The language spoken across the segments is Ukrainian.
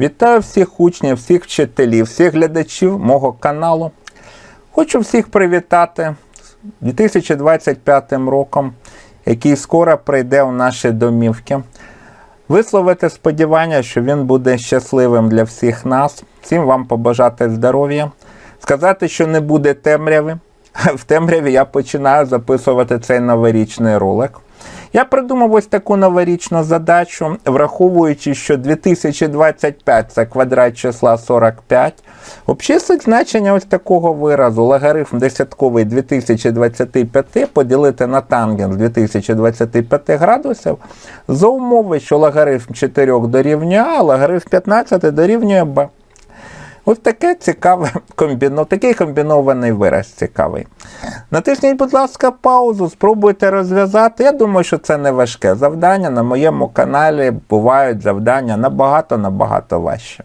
Вітаю всіх учнів, всіх вчителів, всіх глядачів мого каналу. Хочу всіх привітати з 2025 роком, який скоро прийде у наші домівки. Висловити сподівання, що він буде щасливим для всіх нас. Всім вам побажати здоров'я. Сказати, що не буде темряви. В темряві я починаю записувати цей новорічний ролик. Я придумав ось таку новорічну задачу, враховуючи, що 2025 це квадрат числа 45. Обчислить значення ось такого виразу логарифм десятковий 2025 поділити на тангенс 2025 градусів за умови, що логарифм 4 дорівнює А, логарифм 15 дорівнює Б. Ось таке цікаве комбіно... такий комбінований вираз цікавий. Натисніть, будь ласка, паузу, спробуйте розв'язати. Я думаю, що це не важке завдання. На моєму каналі бувають завдання набагато-набагато важче.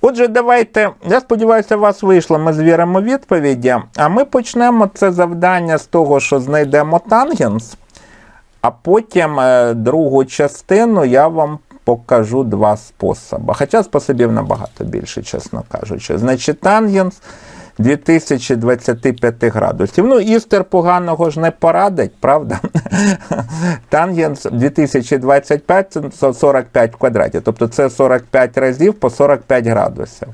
Отже, давайте, я сподіваюся, у вас вийшло, ми звіримо відповіді. А ми почнемо це завдання з того, що знайдемо тангенс, а потім е, другу частину я вам покажу два способи. Хоча способів набагато більше, чесно кажучи. Значить, тангенс 2025 градусів. Ну, істер поганого ж не порадить, правда? Тангенс 2025 це 45 в квадраті. Тобто це 45 разів по 45 градусів.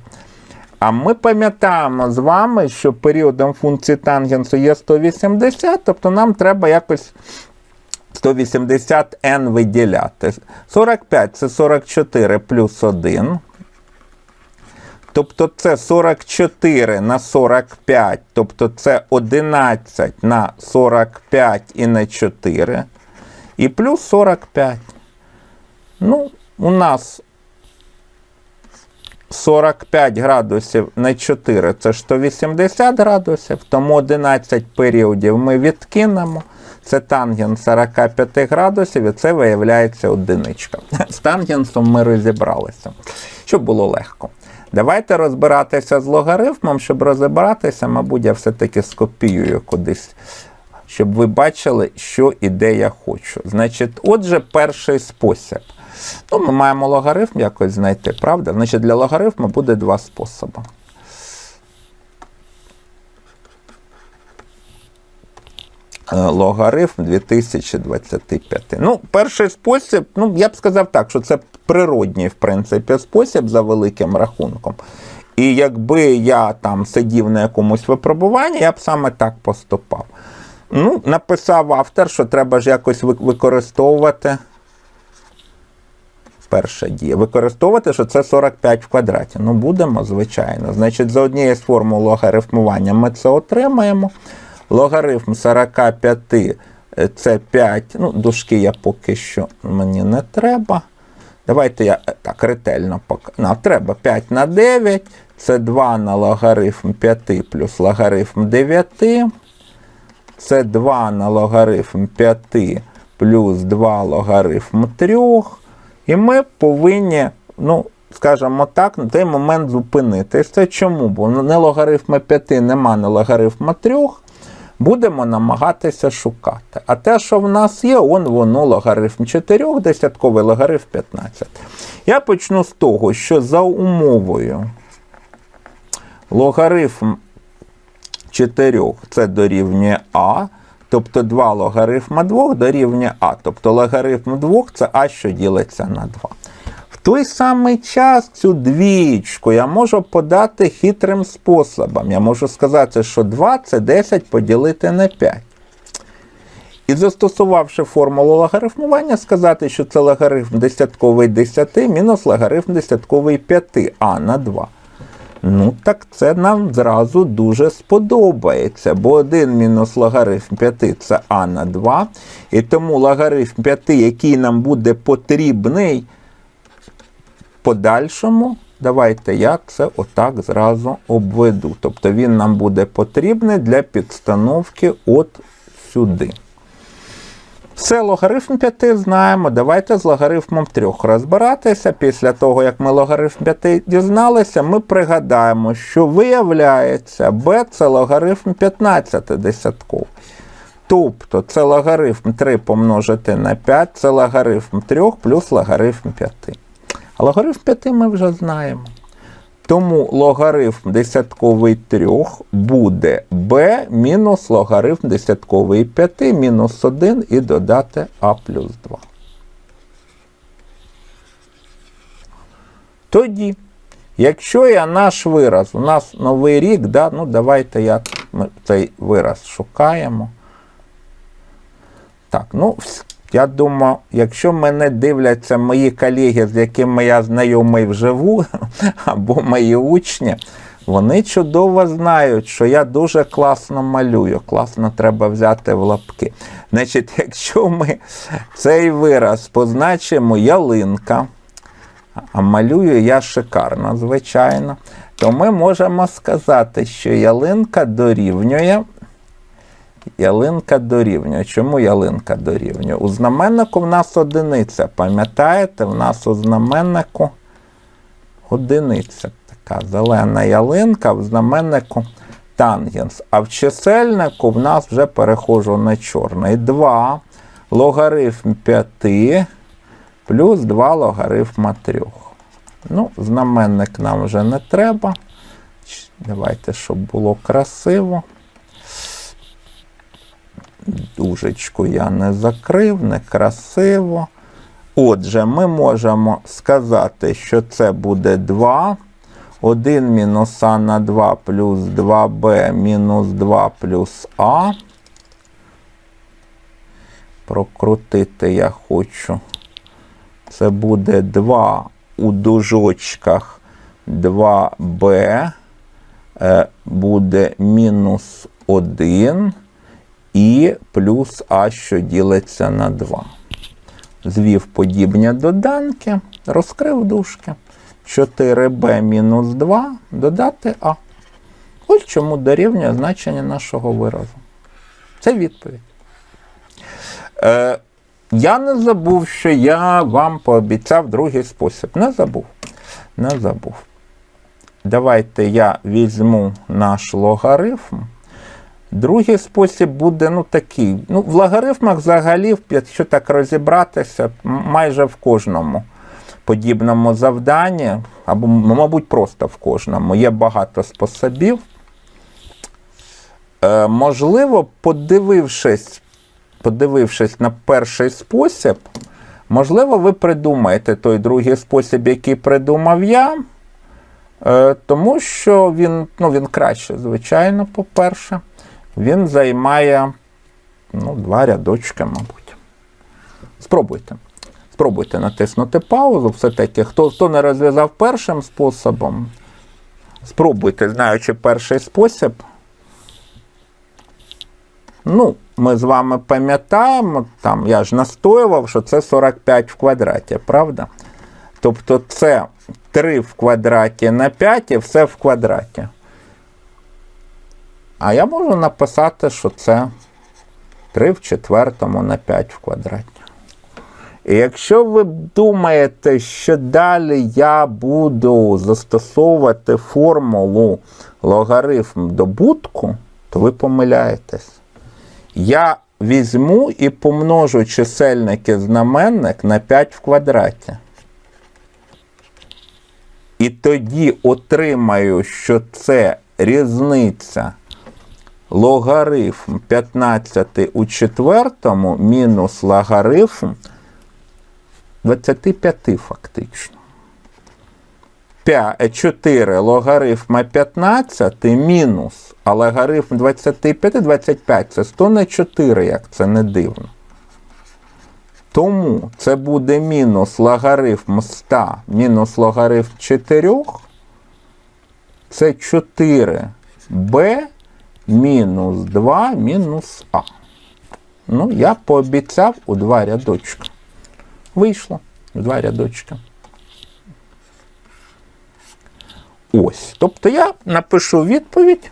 А ми пам'ятаємо з вами, що періодом функції тангенсу є 180, тобто нам треба якось 180 n виділяти. 45 це 44 плюс 1. Тобто це 44 на 45, тобто це 11 на 45 і на 4. І плюс 45. Ну, у нас 45 градусів на 4 це 180 градусів, тому 11 періодів ми відкинемо. Це тангенс 45 градусів, і це виявляється одиничка. З тангенсом ми розібралися, щоб було легко. Давайте розбиратися з логарифмом. Щоб розібратися, мабуть, я все-таки скопіюю кудись, щоб ви бачили, що і де я хочу. Значить, отже, перший спосіб. Ну, Ми маємо логарифм якось знайти, правда? Значить, для логарифму буде два способи. Логарифм 2025. Ну, перший спосіб, ну, я б сказав так, що це природній, в принципі, спосіб за великим рахунком. І якби я там сидів на якомусь випробуванні, я б саме так поступав. Ну, написав автор, що треба ж якось використовувати. Перша дія. Використовувати, що це 45 в квадраті. Ну, будемо, звичайно. Значить, за однією з формул логарифмування ми це отримаємо. Логарифм 45 е, це 5. Ну, дужки я поки що мені не треба. Давайте я е, так ретельно покажу. Треба 5 на 9. Це 2 на логарифм 5 плюс логарифм 9. Це 2 на логарифм 5 плюс 2 логарифм 3. І ми повинні, ну, скажімо так, на той момент зупинитися. Чому? Бо не логарифма 5 нема не логарифма 3. Будемо намагатися шукати. А те, що в нас є, он воно логарифм 4, десятковий логарифм 15. Я почну з того, що за умовою логарифм 4 це дорівнює А, тобто 2 логарифма 2 дорівнює А. Тобто логарифм 2 це А, що ділиться на 2. В той самий час цю двічку я можу подати хитрим способом. Я можу сказати, що 2 це 10 поділити на 5. І застосувавши формулу логарифмування, сказати, що це логарифм десятковий 10 мінус логарифм десятковий 5 а на 2. Ну, так це нам зразу дуже сподобається, бо 1 мінус логарифм 5 це а на 2. І тому логарифм 5, який нам буде потрібний подальшому, давайте я це отак зразу обведу. Тобто він нам буде потрібний для підстановки от сюди. Все, логарифм 5 знаємо. Давайте з логарифмом 3 розбиратися. Після того, як ми логарифм 5 дізналися, ми пригадаємо, що виявляється, b це логарифм 15 десятковий. Тобто це логарифм 3 помножити на 5, це логарифм 3 плюс логарифм 5. Логарифм 5 ми вже знаємо. Тому логарифм десятковий 3 буде b мінус логарифм десятковий 5 мінус 1 і додати а плюс 2. Тоді, якщо я наш вираз, у нас новий рік, да, ну давайте ми цей вираз шукаємо. Так, ну, я думаю, якщо мене дивляться мої колеги, з якими я знайомий вживу, або мої учні, вони чудово знають, що я дуже класно малюю. Класно треба взяти в лапки. Значить, якщо ми цей вираз позначимо ялинка, а малюю я шикарно, звичайно, то ми можемо сказати, що ялинка дорівнює. Ялинка дорівнює. Чому ялинка дорівнює? У знаменнику в нас одиниця. Пам'ятаєте, в нас у знаменнику одиниця. Така зелена ялинка, в знаменнику тангенс. А в чисельнику в нас вже перехожу на чорний. 2 логарифм 5 плюс 2 логарифма 3. Ну, знаменник нам вже не треба. Давайте, щоб було красиво. Дужечку я не закрив, некрасиво. Отже, ми можемо сказати, що це буде 2. 1 мінус А на 2 плюс 2Б мінус 2 плюс А. Прокрутити я хочу. Це буде 2 у дужочках 2b е, буде мінус 1 і плюс а, що ділиться на 2. Звів подібні доданки, розкрив дужки. 4b мінус 2 додати а. Ось чому дорівнює значення нашого виразу. Це відповідь. Е, я не забув, що я вам пообіцяв другий спосіб. Не забув. Не забув. Давайте я візьму наш логарифм. Другий спосіб буде ну, такий. Ну, в логарифмах взагалі, якщо так розібратися, майже в кожному подібному завданні, або, мабуть, просто в кожному, є багато способів. Е, можливо, подивившись подивившись на перший спосіб, можливо, ви придумаєте той другий спосіб, який придумав я, е, тому що він, ну, він краще, звичайно, по-перше. Він займає ну, два рядочки, мабуть. Спробуйте. Спробуйте натиснути паузу. Все-таки, хто, хто не розв'язав першим способом, спробуйте, знаючи перший спосіб. Ну, ми з вами пам'ятаємо, там я ж настоював, що це 45 в квадраті, правда? Тобто це 3 в квадраті на 5 і все в квадраті. А я можу написати, що це 3 в четвертому на 5 в квадраті. І якщо ви думаєте, що далі я буду застосовувати формулу логарифм добутку, то ви помиляєтесь. Я візьму і помножу чисельник і знаменник на 5 в квадраті. І тоді отримаю, що це різниця логарифм 15 у четвертому мінус логарифм 25 фактично. 4 логарифма 15 мінус, а логарифм 25, 25 це 100 на 4, як це не дивно. Тому це буде мінус логарифм 100 мінус логарифм 4. Це 4b мінус 2 мінус а. Ну, я пообіцяв у два рядочка. Вийшло у два рядочка. Ось. Тобто я напишу відповідь.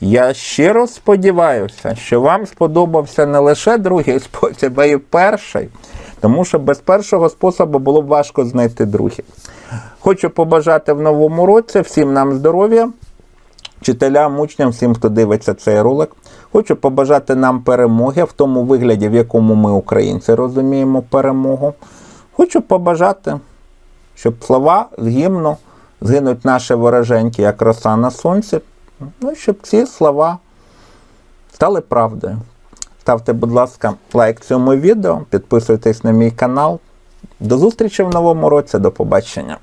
Я щиро сподіваюся, що вам сподобався не лише другий спосіб, а й перший. Тому що без першого способу було б важко знайти другий. Хочу побажати в новому році всім нам здоров'я, вчителям, учням, всім, хто дивиться цей ролик. Хочу побажати нам перемоги в тому вигляді, в якому ми, українці, розуміємо перемогу. Хочу побажати щоб слова з гімну згинуть наші вороженьки, як роса на сонці. Ну, щоб ці слова стали правдою. Ставте, будь ласка, лайк цьому відео, підписуйтесь на мій канал. До зустрічі в новому році, до побачення.